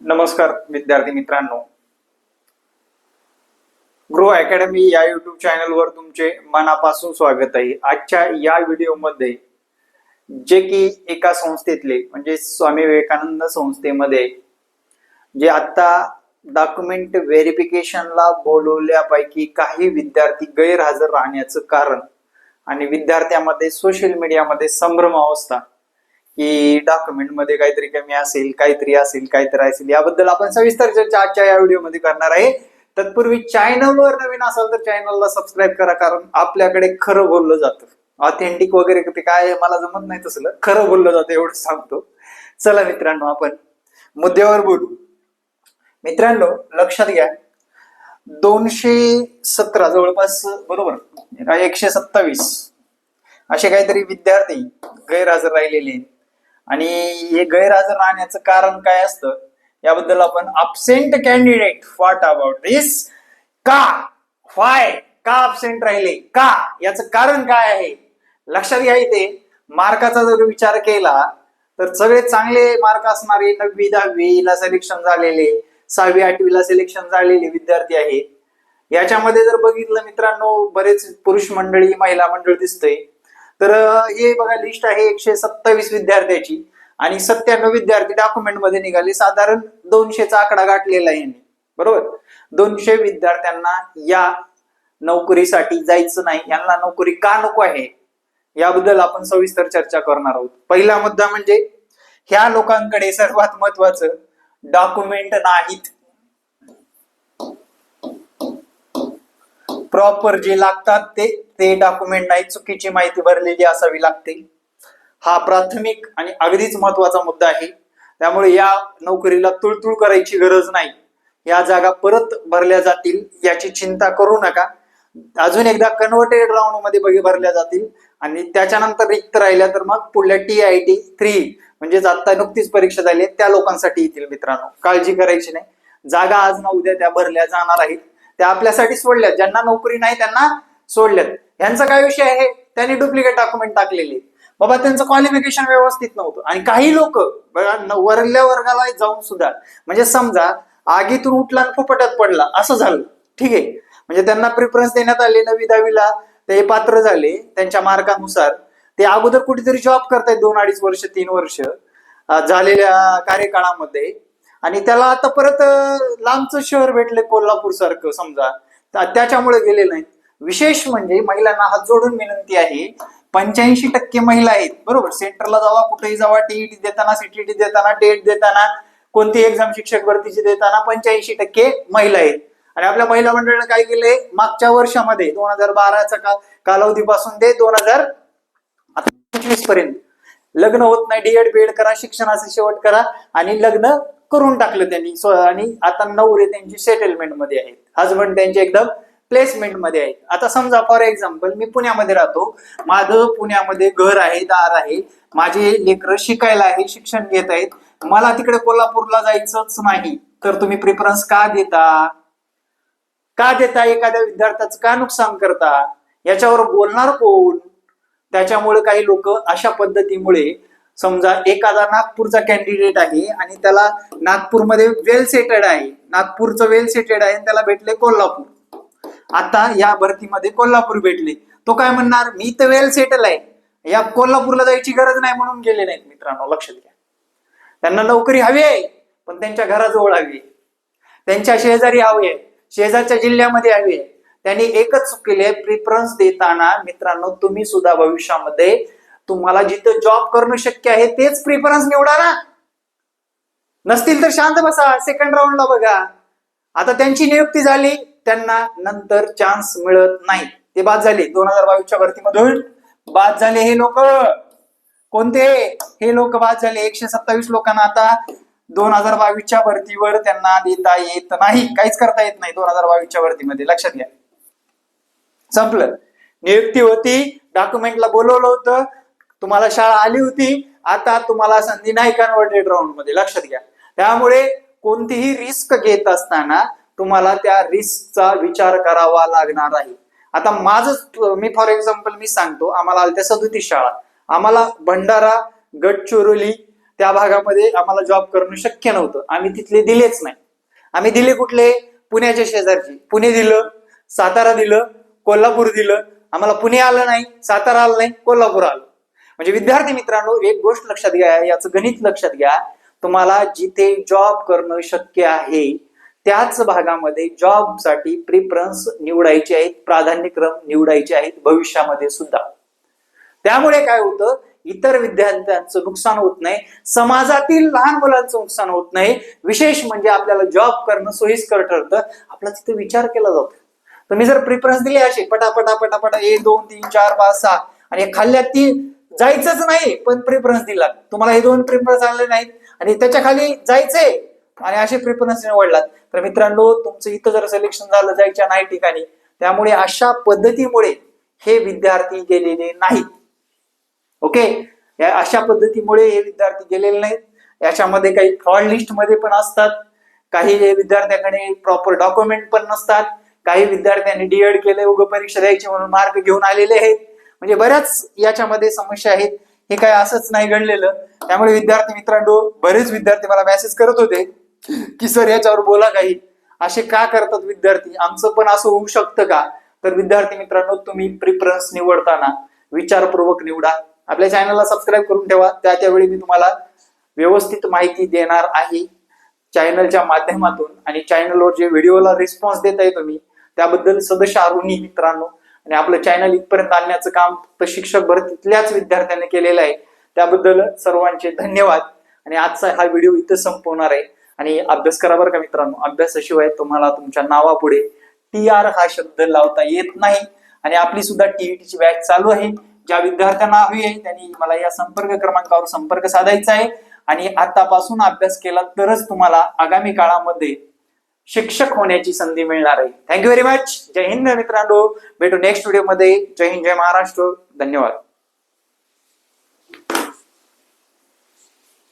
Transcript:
नमस्कार विद्यार्थी मित्रांनो. ग्रो अकॅडमी या युट्यूब चॅनलवर तुमचे मनापासून स्वागत आहे. आजच्या या व्हिडिओमध्ये जे की एका संस्थेतले म्हणजे स्वामी विवेकानंद संस्थेमध्ये जे आता डॉक्युमेंट व्हेरिफिकेशनला बोलवल्यापैकी काही विद्यार्थी गैरहजर राहण्याचं कारण आणि विद्यार्थ्यामध्ये सोशल मीडियामध्ये संभ्रम अवस्था की डॉक्युमेंटमध्ये काहीतरी कमी असेल काहीतरी असेल काहीतरी असेल याबद्दल आपण सविस्तर चर्चा आजच्या या व्हिडिओमध्ये करणार आहे. तत्पूर्वी चॅनलवर नवीन असाल तर चॅनलला सबस्क्राईब करा कारण आपल्याकडे खरं बोललं जातं. ऑथेंटिक वगैरे ते काय मला जमत नाही तसलं. खरं बोललं जातं एवढं सांगतो. चला मित्रांनो आपण मुद्द्यावर बोलू. मित्रांनो लक्षात घ्या. दोनशे सतरा जवळपास बरोबर एकशे सत्तावीस. असे काहीतरी विद्यार्थी गैरहजर राहिलेले आहेत. आणि हे गैरहजर राहण्याचं कारण काय असतं? याबद्दल आपण absent candidate what about this का? फाय का अब्सेंट राहिले? का? याचं कारण काय आहे? लक्षात घ्या इथे. मार्काचा जर विचार केला तर सगळे चांगले मार्क असणारे नववी दहावीला सिलेक्शन झालेले सहावी आठवीला सिलेक्शन झालेले विद्यार्थी आहेत. याच्यामध्ये जर बघितलं मित्रांनो बरेच पुरुष मंडळी महिला मंडळ दिसतंय. तर हे बघा लिस्ट आहे एकशे सत्तावीस विद्यार्थ्याची आणि सत्त्याण्णव विद्यार्थी डॉक्युमेंटमध्ये निघाले. साधारण दोनशेचा आकडा गाठलेला आहे बरोबर? दोनशे विद्यार्थ्यांना या नोकरीसाठी जायचं नाही. यांना नोकरी का नको आहे? याबद्दल आपण सविस्तर चर्चा करणार आहोत. पहिला मुद्दा म्हणजे ह्या लोकांकडे सर्वात महत्वाचं डॉक्युमेंट नाहीत. प्रॉपर जे लागतात ते ते डॉक्युमेंट नाही चुकीची माहिती भरलेली असावी लागते. हा प्राथमिक आणि अगदीच महत्त्वाचा मुद्दा आहे. त्यामुळे या नोकरीला तुळतुळ करायची गरज नाही. या जागा परत भरल्या जातील याची चिंता करू नका. अजून एकदा कन्व्हर्टेड राऊंडमध्ये बघे भरल्या जातील. आणि त्याच्यानंतर रिक्त राहिल्या तर मग पुढल्या टी आय टी थ्री म्हणजेच आता नुकतीच परीक्षा झाली आहे, त्या लोकांसाठी येतील मित्रांनो. काळजी करायची नाही. जागा आज ना उद्या त्या भरल्या जाणार आहेत. त्या आपल्यासाठी सोडल्यात. ज्यांना नोकरी नाही त्यांना सोडल्यात. यांचा काय विषय आहे? त्यांनी डुप्लिकेट डॉक्युमेंट टाकलेले बाबा त्यांचं क्वालिफिकेशन व्यवस्थित नव्हतं. आणि काही लोक वरल्या वर्गाला जाऊन सुद्धा म्हणजे समजा आगीतून उठला आणि फुफट्यात पडला असं झालं. ठीक आहे. म्हणजे त्यांना प्रिफरन्स देण्यात आले नवी दहावीला. ते पात्र झाले. त्यांच्या मार्कानुसार. ते अगोदर कुठेतरी जॉब करतायत दोन अडीच वर्ष तीन वर्ष झालेल्या कार्यकाळामध्ये. आणि त्याला आता परत लांबचं शहर भेटले कोल्हापूर सारखं समजा. त्याच्यामुळे गेले नाहीत विशेष म्हणजे महिलांना हात जोडून विनंती आहे पंच्याऐंशी टक्के महिला आहेत बरोबर? सेंटरला जावा कुठेही जावा टीईटी देताना सीटीटी देताना टेट देताना कोणती एक्झाम शिक्षक भरतीची देताना पंच्याऐंशी टक्के महिला आहेत. आणि आपल्या महिला मंडळानं काय केलंय? मागच्या वर्षामध्ये दोन हजार बाराचा का कालावधीपासून ते दोन हजार पंचवीसपर्यंत लग्न होत नाही डीएड बीएड करा शिक्षणाचे शेवट करा आणि लग्न करून टाकलं त्यांनी. आणि आता नवरे त्यांची सेटलमेंटमध्ये आहेत. हजबंड त्यांचे एकदम प्लेसमेंटमध्ये आहेत. आता समजा फॉर एक्झाम्पल मी पुण्यामध्ये राहतो. माझं पुण्यामध्ये घर आहे दार आहे. माझे लेकरं शिकायला आहे शिक्षण घेत आहेत. मला तिकडे कोल्हापूरला जायचंच नाही. तर तुम्ही प्रिफरन्स का देता? का देता? एखाद्या विद्यार्थ्याचं का नुकसान करता? याच्यावर बोलणार कोण? त्याच्यामुळे काही लोक अशा पद्धतीमुळे समजा एखादा नागपूरचा कॅन्डिडेट आहे आणि त्याला नागपूरमध्ये वेल सेटेड आहे. नागपूरचं वेल सेटेड आहे त्याला भेटले कोल्हापूर. आता या भरतीमध्ये कोल्हापूर भेटले. तो काय म्हणणार? मी तर वेल सेटल आहे. या कोल्हापूरला जायची गरज नाही म्हणून गेले नाहीत मित्रांनो लक्षात घ्या. त्यांना नोकरी हवी आहे पण त्यांच्या घराजवळ हवी आहे. त्यांच्या शेजारी हवी आहे. शेजारच्या जिल्ह्यामध्ये हवी आहे. त्यांनी एकच केले प्रिफरन्स देताना मित्रांनो तुम्ही सुद्धा भविष्यामध्ये तुम्हाला जिथं जॉब करणं शक्य आहे तेच प्रिफरन्स निवडा ना नसतील तर शांत बसा सेकंड राऊंडला बघा. आता त्यांची नियुक्ती झाली त्यांना नंतर चान्स मिळत नाही. ते बाद झाले दोन हजार बावीसच्या भरतीमधून बाद झाले हे लोक. कोणते? हे लोक बाद झाले एकशे सत्तावीस लोकांना आता दोन हजार बावीसच्या भरतीवर त्यांना देता येत नाही. काहीच करता येत नाही दोन हजार बावीसच्या भरतीमध्ये. लक्षात घ्या. संपलं. नियुक्ती होती डॉक्युमेंटला बोलवलं होतं. तुम्हाला शाळा आली होती आता तुम्हाला संधी नाही कन्व्हर्टेड राऊंडमध्ये? लक्षात घ्या. त्यामुळे कोणतीही रिस्क घेत असताना तुम्हाला त्या रिस्कचा विचार करावा लागणार आहे. आता माझं मी फॉर एक्झाम्पल मी सांगतो आम्हाला आलत्या त्या शाळा. आम्हाला भंडारा गडचिरोली त्या भागामध्ये आम्हाला जॉब करणं शक्य नव्हतं. आम्ही तिथले दिलेच नाही. आम्ही दिले कुठले? पुण्याच्या शेजारची. पुणे दिलं सातारा दिलं कोल्हापूर दिलं. आम्हाला पुणे आलं नाही सातारा आलं नाही कोल्हापूर आलं. म्हणजे विद्यार्थी मित्रांनो एक गोष्ट लक्षात घ्या याचं गणित लक्षात घ्या. तुम्हाला जिथे जॉब करणं शक्य आहे त्याच भागामध्ये जॉबसाठी प्रिफरन्स निवडायचे आहेत प्राधान्यक्रम निवडायचे आहेत भविष्यामध्ये सुद्धा. त्यामुळे काय होतं इतर विद्यार्थ्यांचं नुकसान होत नाही समाजातील लहान मुलांचं नुकसान होत नाही. विशेष म्हणजे आपल्याला जॉब करणं सोयीस्कर ठरतं. आपला तिथे विचार केला जातो. तुम्ही जर प्रिफरन्स दिले असे पटापटा पटापटा एक दोन तीन चार पाच सहा आणि खाल्ल्या ती जायचंच नाही पण प्रिफरन्स दिला. तुम्हाला हे दोन प्रिफरन्स आले नाहीत आणि त्याच्याखाली जायचंय. आणि असे प्रिफरन्स निवडलात. तर मित्रांनो तुमचं इथं जर सिलेक्शन झालं जायच्या नाही ठिकाणी त्यामुळे अशा पद्धतीमुळे हे विद्यार्थी गेलेले नाहीत. ओके या अशा पद्धतीमुळे हे विद्यार्थी गेलेले नाहीत. याच्यामध्ये काही फ्रॉड लिस्टमध्ये पण असतात. काही विद्यार्थ्याकडे प्रॉपर डॉक्युमेंट पण नसतात. काही विद्यार्थ्यांनी डीएड केले उग परीक्षा द्यायची म्हणून मार्क घेऊन आलेले आहेत. म्हणजे बऱ्याच याच्यामध्ये समस्या आहेत. हे काय असंच नाही घडलेलं. त्यामुळे विद्यार्थी मित्रांनो बरेच विद्यार्थी मला मेसेज करत होते की सर याच्यावर बोला काही. असे का करतात विद्यार्थी? आमचं पण असं होऊ शकतं का? तर विद्यार्थी मित्रांनो तुम्ही प्रिफरन्स निवडताना विचारपूर्वक निवडा. आपल्या चॅनलला सबस्क्राईब करून ठेवा. त्या त्यावेळी मी तुम्हाला व्यवस्थित माहिती देणार आहे चॅनलच्या माध्यमातून. आणि चॅनलवर जे व्हिडिओला रिस्पॉन्स देत आहे तुम्ही त्याबद्दल सदस्य अरुणी मित्रांनो आणि आपलं चॅनल इथपर्यंत आणण्याचं काम प्रशिक्षक शिक्षक भरतीतल्याच विद्यार्थ्यांनी केलेलं आहे. त्याबद्दल सर्वांचे धन्यवाद. आणि आजचा हा व्हिडिओ इथं संपवणार आहे. आणि अभ्यास करा बरं का मित्रांनो. अभ्यासाशिवाय तुम्हाला तुमच्या नावापुढे टी आर हा शब्द लावता येत नाही. आणि आपली सुद्धा टीईटीची बॅच चालू आहे. ज्या विद्यार्थ्यांना हवी आहे त्यांनी मला या संपर्क क्रमांकावर संपर्क साधायचा आहे. आणि आतापासून अभ्यास केला तरच तुम्हाला आगामी काळामध्ये शिक्षक होण्याची संधी मिळणार आहे. थँक्यू व्हेरी मच जय हिंद मित्रांनो. भेटू नेक्स्ट व्हिडिओमध्ये जय हिंद जय महाराष्ट्र. धन्यवाद.